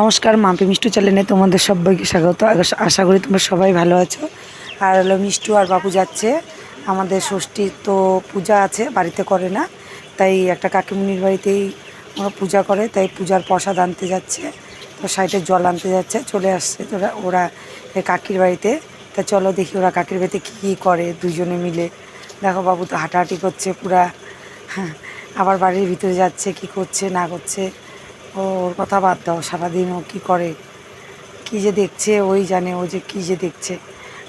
নমস্কার, মাম্পি মিষ্টু চ্যানেলে তোমাদের সবাইকে স্বাগত। আশা করি তোমরা সবাই ভালো আছো। আর হলো মিষ্টু আর বাবু যাচ্ছে। আমাদের ষষ্ঠীর তো পূজা আছে, বাড়িতে করে না। তাই একটা কাকিমুনির বাড়িতেই ওরা পূজা করে। তাই পূজার প্রসাদ আনতে যাচ্ছে। তো সাইডে জল আনতে যাচ্ছে। চলে আসছে তোরা, ওরা কাকির বাড়িতে। তা চলো দেখি ওরা কাকির বাড়িতে কী কী করে দুজনে মিলে। দেখো বাবু তো হাঁটাহাঁটি করছে পুরা। হ্যাঁ আবার বাড়ির ভিতরে যাচ্ছে, কি করছে, না করছে। ওর কথা বাদ দাও, সারাদিন ও কী করে? কী যে দেখছে, ওই জানে, ও যে কী যে দেখছে।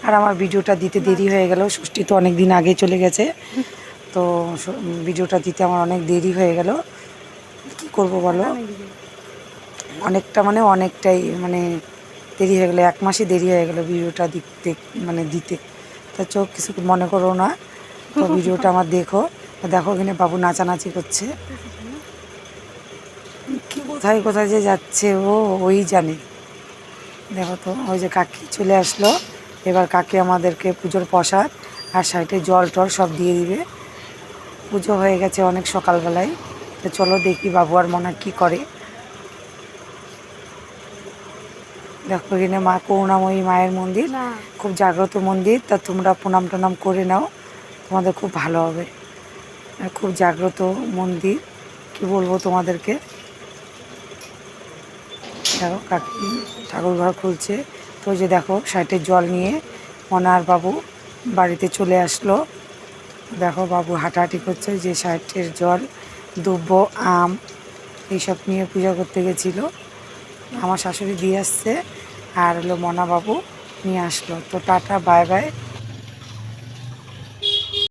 আর আমার ভিডিওটা দিতে দেরি হয়ে গেল, ষষ্ঠী তো অনেক দিন আগে চলে গেছে। তো ভিডিওটা দিতে আমার অনেক দেরি হয়ে গেল। কী করব বলো? অনেকটা মানে অনেকটাই মানে দেরি হয়ে গেলো, এক মাসই দেরি হয়ে গেলো ভিডিওটা দিতে মানে দিতে। তা চোখ কিছু মনে করো না। তো ভিডিওটা আমার দেখো। দেখো এখানে বাবু নাচানাচি করছে। কোথায় কোথায় যে যাচ্ছে ও ওই জানে। দেখো তো ওই যে কাকি চলে আসলো। এবার কাকি আমাদেরকে পুজোর প্রসাদ আর সাইডে জল টল সব দিয়ে দিবে। পুজো হয়ে গেছে অনেক সকালবেলায়। তো চলো দেখি বাবু আর মনে কী করে। দেখো এখানে মা করুণাময়ী মায়ের মন্দির। খুব জাগ্রত মন্দির। তা তোমরা প্রণাম টনাম করে নাও। তোমাদের খুব ভালো হবে। খুব জাগ্রত মন্দির। কি বলব তোমাদেরকে? দেখো কাকি ঠাকুর ঘর খুলছে। তো যে দেখো সাইটের জল নিয়ে মনার বাবু বাড়িতে চলে আসলো। দেখো বাবু হাঁটাহাঁটি করছে, যে সাইটের জল, দুব্ব, আম, এইসব নিয়ে পূজা করতে গেছিল। আমার শাশুড়ি দিয়ে আসছে, আর হলো মনা বাবু নিয়ে আসলো। তো টাটা, বাই বাই।